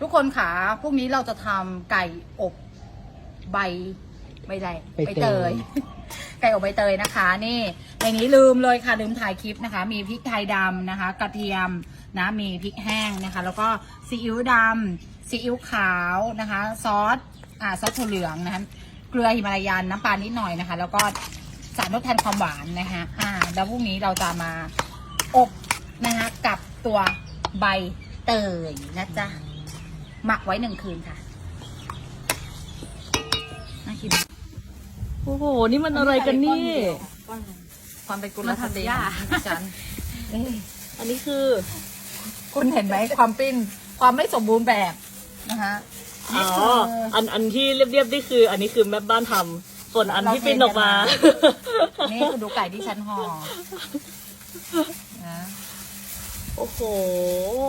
ทุกคนขาพรุ่งนี้เราจะทำไก่อบใบใบใดใบเตย ไก่อบใบเตยนะคะ นี่ในนี้ลืมเลยค่ะลืมถ่ายคลิปนะคะ มีพริกไทยดำนะคะ กระเทียมนะมีพริกแห้งนะคะ แล้วก็ซีอิ๊วดำซีอิ๊วขาวนะคะ ซอสอ่าซอสถั่วเหลืองนะคะเกลือหิมาลายันน้ำปลานิดหน่อยนะคะ แล้วก็สารทดแทนความหวานนะคะอ่าแล้วพรุ่งนี้เราจะมาอบนะคะกับตัวใบเตยนะจ๊ะ หมักไว้หนึ่งคืนค่ะน่ากินโอ้โห นี่มันอะไรกันนี่ ความเป็นกุลมาธรรมทำยากของฉันนี่อันนี้คือ คุณเห็นไหมความปิ้น ความไม่สมบูรณ์แบบนะคะอ๋นี่อคืออันอันที่เรียบๆนี่คือ อันนี้คือแม่บ้านทำส่วนอันที่ปิ้นออกมา นี่คือดูไก่ที่ฉันห่อนะ โอ้โห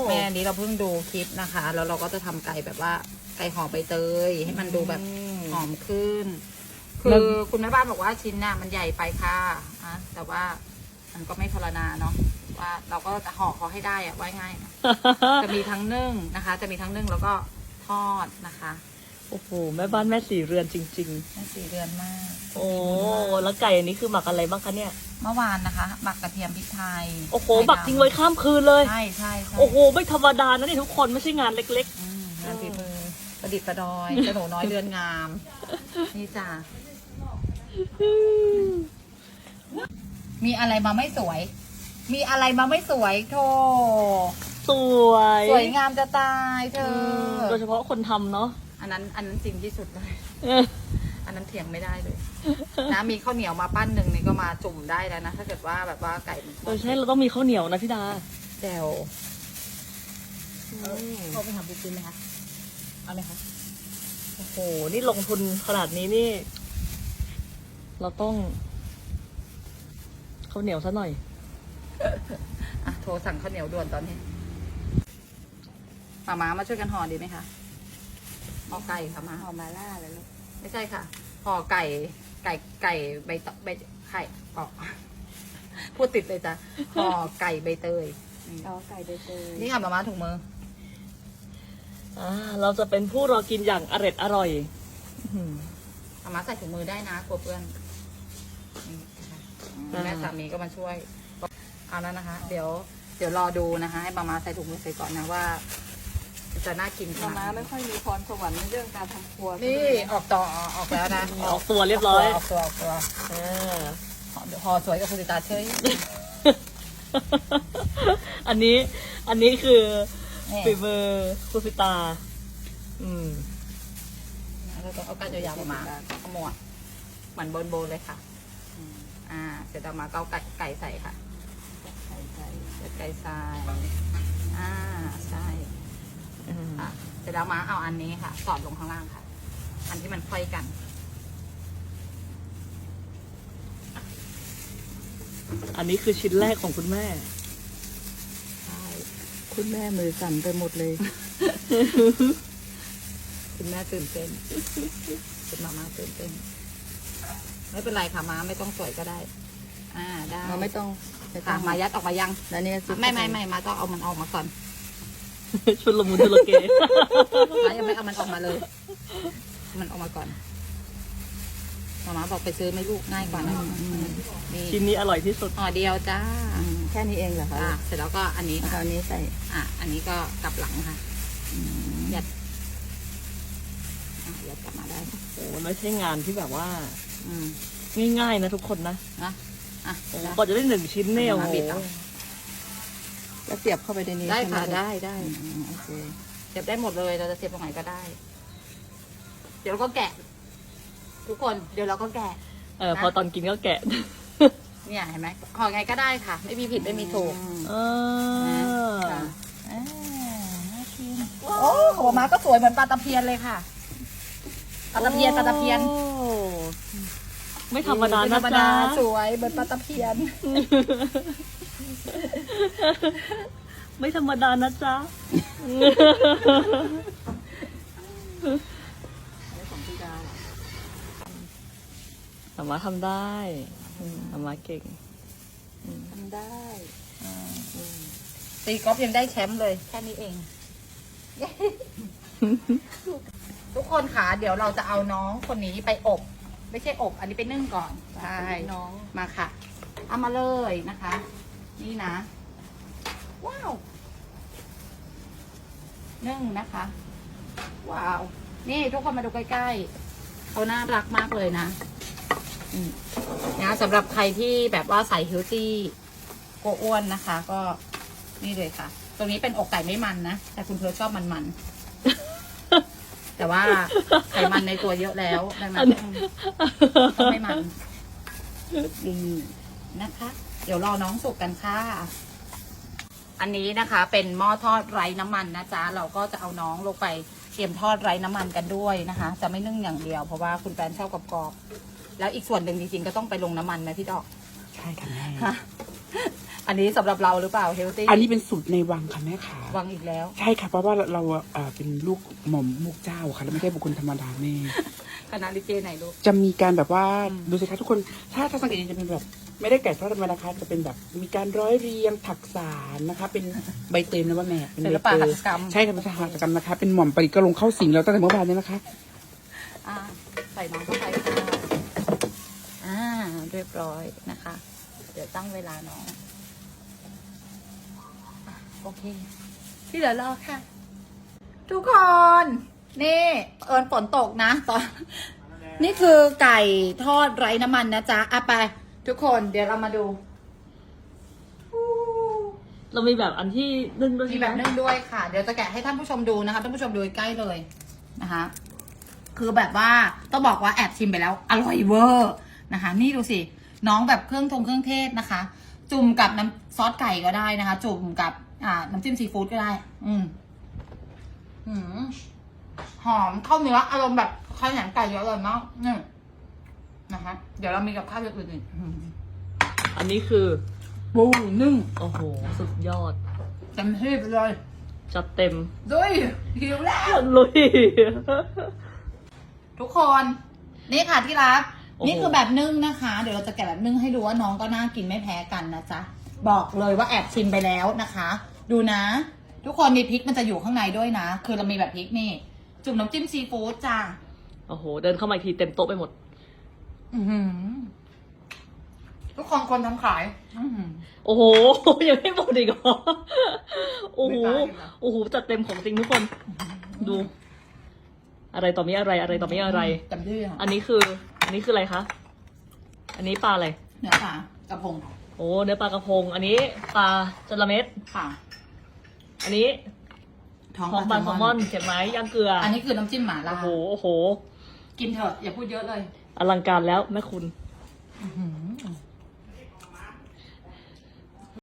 แม่อันนี้เราเพิ่งดูคลิปนะคะ แล้วเราก็จะทำไก่แบบว่าไก่ห่อใบเตย ให้มันดูแบบอืม หอมขึ้น คืแล้อวคุณแม่บ้านบอกว่าชิ้นน่ะมันใหญ่ไปค่ะอะแต่ว่ามันก็ไม่พรณนาเนาะว่าเราก็จะห่อเขาให้ได้อะไว้ง่ายนะจะมีทั้งนึ่งนะคะ จะมีทั้งนึ่งแล้วก็ทอดนะคะ โอ้โห แม่บ้านแม่สีเรือนจริงน่าสี่เดือนมากๆ โอ้แล้วไก่อันนี้คือหมักอะไรบ้างคะเนี่ย เมื่อวานนะคะหมักกระเทียมพริกไทยโอ้โหไข่ดำหมักทิ้งไว้ข้ามคืนเลย ใช่ใช่ใช่โอ้โห ไม่ธรรมดานะนี่ทุกคนไม่ใช่งานเล็ก อืมงานฝีมือประดิษฐ์ประดอยกระหนูน้อยเรือนงาม นี่จ้ะๆ มีอะไรมาไม่สวย มีอะไรมาไม่สวยโธ่สวย สวยงามจะตายเธอือมโดยเฉพาะคนทำเนาะ อันนั้นอันนั้นจริงที่สุดเลยเอออันนั้นเถียงไม่ได้เลยนะมีข้าวเหนียวมาปั้นหนึ่งนี่ก็มาจุ่มได้แล้วนะถ้าเกิดว่าแบบว่าไก่มันเออใช่เราต้องมีข้าวเหนียวนะพี่ดาแจวเขาไปทำบุญกินไหมคะเอาเลยคะโอ้โหนี่ลงทุนขนาดนี้นี่ เราต้องข้าวเหนียวซะหน่อยอะโทรสั่งข้าวเหนียวด่วนตอนนี้มาม้ามาช่วยกันห่อดีไหมคะ ห่อไก่ค่ะมาห่อมาล่าเลยลูกไม่ใช่ค่ะห่อไก่ ไก่ไก่ใบตใบไข่อ๋อพูดติดเลยจ้ะห่อไก่ใบเตยนี่อ๋อไก่ใบเตยนี่ค่ะมาม้าถุงมืออ่าเราจะเป็นผู้รอกินอย่างอร็ดอร่อยอื้อหือมาม้าใส่ถุงมือได้นะกลัวเปื้อนนี่นะคะแม่สามีก็มาช่วยเอาแล้วนะคะ เดี๋ยว เดี๋ยวรอดูนะคะ ให้มาม้าใส่ถุงมือใส่ก่อนนะว่า จะน่ากินขมานาดม่าไหนไม่ค่อยมีพรสวรรค์ในเรื่องการทำครัวนี่ออกต่อออกแล้วนะออกตัวเรียบร้อย ออกตัวออกตัวอ่าพอสวยกับคุณติตาเชยอันนี้ อันนี้คือนี่ฝีมือคุณพิตา อืม เราต้องเอาก้านยาวๆออกมาขมวดเหมือนโบนโบนๆเลยค่ะอ่า เสร็จแล้วมาก็เอาไก่ไก่ใส่ค่ะไก่ไก่เสร็จไก่ใส่อ่า ใช่ อืมค่ะเสร็จแล้วมาเอาอันนี้ค่ะสอดลงข้างล่างค่ะ อันที่มันค่อยกันอันนี้คือชิ้นแรกของคุณแม่ ใช่คุณแม่มือสั่นไปหมดเลย คุณแม่ตื่นเต้นคุณมาม่าตื่นเต้นไม่เป็นไรค่ะม้าไม่ต้องสวยก็ได้ อ่าได้เราไม่ต้องไม่ต้ค่ะองมายัดออกมายัง แล้วนี่ก็ซุป ไม่ไม่ไม่มาต้องเอามันออกมาก่อน ชุดละมุนชุลเกมายังไม่เอามันออกมาเลย มันออกมาก่อนมาม่าบอกไปซื้อไหม่ลูกง่ายกว่านะนี่ชิ้นนี้อร่อยที่สุดห่อเดียวจ้าอืมแค่นี้เองเหรอคะอ่าเสร็จแล้วก็อันนี้เอาค่ะอันนี้ใส่อะ อันนี้ก็กลับหลังค่ะอืมยัดอะยัดกลับมาได้โอ้มันไม่ใช่งานที่แบบว่า อืมง่ายๆนะทุกคนนะนะอะโอ้ได้กว่าจะได้หนึ่งชิ้นเนี่ยโอ้โหบิดเอา แล้วเสียบเข้าไปในนี้ได้ใช่หมค่ะได้ได้อืมโอเคเสียบได้หมดเลย เราจะเสียบตรงไหนก็ได้ เดี๋ยวเราก็แกะ ทุกคนเดี๋ยวเราก็แกะ เออพอตอนกินก็แกะ เนี่ยเห็นไหมห่อไงก็ได้ค่ะ ไม่มีผิดไม่มีถูกอืมเออ ค่ะอ่าน่ากินโอ้โหมาก็สวยเหมือนปลาตะเพียนเลยค่ะปลาตะเพียนปลาตะเพียน โอ้ ไม่ธรรมดาไม่ธนะรรมจ๊ะดาสวยเหมือนปลาตะเพียน ไม่ธรรมดานะจ๊ะของพี่ดาวอะสามารถทำได้สามารถเก่ง ทำได้ตีกอล์ฟยังได้แชมป์เลย แค่นี้เอง ทุกคนค่ะเดี๋ยวเราจะเอาน้องคนนี้ไปอบ ไม่ใช่อบ อันนี้ไปนึ่งก่อนใช่น้อง มาค่ะ เอามาเลยนะคะ นี่นะ ว้าว นึ่งนะคะ ว้าว นี่ทุกคนมาดูใกล้ๆเขาน่ารักมากเลยนะอืมนะสำหรับใครที่แบบว่าใส่เฮลตี้โกลัวอ้วนนะคะ ก็นี่เลยค่ะ ตรงนี้เป็นอกไก่ไม่มันนะ แต่คุณเพิร์ชชอบมันๆ แต่ว่าไขมันในตัวเยอะแล้วดังนั้นต้องไม่มันดีนะคะ เดี๋ยวรอน้องสุกกันค่ะ อันนี้นะคะ เป็นหม้อทอดไร้น้ำมันนะจ๊ะ เราก็จะเอาน้องลงไปเตรียมทอดไร้น้ำมันกันด้วยนะคะ จะไม่นึ่งอย่างเดียวเพราะว่าคุณแฟนชอบกรอบๆแล้วอีกส่วนหนึ่งจริงๆก็ต้องไปลงน้ำมันไหมพี่ดอก ใช่ค่ะแม่ฮะ อันนี้สำหรับเราหรือเปล่าเฮลตี้อันนี้เป็นสูตรในวังค่ะแม่ค่ะ วังอีกแล้ว ใช่ค่ะ เพราะว่าเราเอ่อเป็นลูกหม่อมมุกเจ้าค่ะ แล้วไม่ใช่บุคคลธรรมดาแม่ คณะลิเจไหนลูก จะมีการแบบว่าอืมดูสิคะทุกคน ถ้าถ้าสังเกตดีๆจะเป็นแบบ ไม่ได้ไก่ทอดธรรมดานะคะจะเป็นแบบมีการร้อยเรียงถักสารนะคะ เป็นใบเตยนะว่าแม่เป็นศิใบลปะเตหัตยถกรรม ใช่ค่ะเป็นสหัตถกรรมนะคะ เป็นหม่อมปริกระลงเข้าสิงแล้วตั้งแต่เมื่อวานนี้นะคะ อ่าใส่น้องเข้าไปค่ะอ่าเรียบร้อยนะคะ เดี๋ยวตั้งเวลาน้องอะ โอเค ที่เหลือรอค่ะ ทุกคน นี่เอิญฝนตกนะตอนนี่คือไก่ทอดไร้น้ำมันนะจ๊ะอะไป ทุกคนเดี๋ยวเรามาดูเรามีแบบอันที่นึ่งด้วยมีใช่ไหแบบนึ่งด้วยค่ะ เดี๋ยวจะแกะให้ท่านผู้ชมดูนะคะท่านผู้ชมดูใกล้ๆเลยนะคะ คือแบบว่าต้องบอกว่าแอบชิมไปแล้ว อร่อยเวอร์นะคะ นี่ดูสิ น้องแบบเครื่องทงเครื่องเทศนะคะ จุ่มกับน้ำซอสไก่ก็ได้นะคะ จุ่มกับ อ่า น้ำจิ้มซีฟู้ดก็ได้ อืมหืมหอมเข้าเนื้ออารมณ์แบบข้าวหนังไก่เยอะเลยมากนี่นะคะ เดี๋ยวเรามีกับข้าวอย่างอื่นอีกอืมอันนี้คือ ปูนึ่ง โอ้โห สุดยอดเต็มที่ไปเลยจัดเต็มด้วยหิวแล้วลุย ทุกคน นี่ค่ะที่รักโอ้โหนี่คือแบบนึ่งนะคะ เดี๋ยวเราจะแกะแบบนึ่งให้ดูว่าน้องก็น่ากินไม่แพ้กันนะจ๊ะ บอกเลยว่าแอบชิมไปแล้วนะคะ ดูนะ ทุกคนมีพริกมันจะอยู่ข้างในด้วยนะ คือเรามีแบบพริกนี่ จุ่มน้ำจิ้มซีฟู้ดจ้าโอ้โห เดินเข้ามาอีกทีเต็มโต๊ะไปหมด อื้อหือทุกคนคนทำขาย อื้อหือ โอ้โห ยังไม่หมดอีกเหรอโอ้โห ไม่ตายเหรอโอ้โห จัดเต็มของจริงทุกคน ดู อะไรต่อมีอะไรอะไรต่อมีอะไร จำที่ค่ะอันนี้คือ อันนี้คืออะไรคะ อันนี้ปลาอะไร เนื้อปลากระพงโอ้ เนื้อปลากระพง อันนี้ปลาจระเม็ดค่ะ อันนี้ท้องของปลาแซลมอนเข็มไม้ย่างเกลืออันนี้คือน้ำจิ้มหม่าโอ้ล่าโหโอ้โห กินเถอะอย่าพูดเยอะเลย อลังการแล้วแม่คุณ อื้อหือ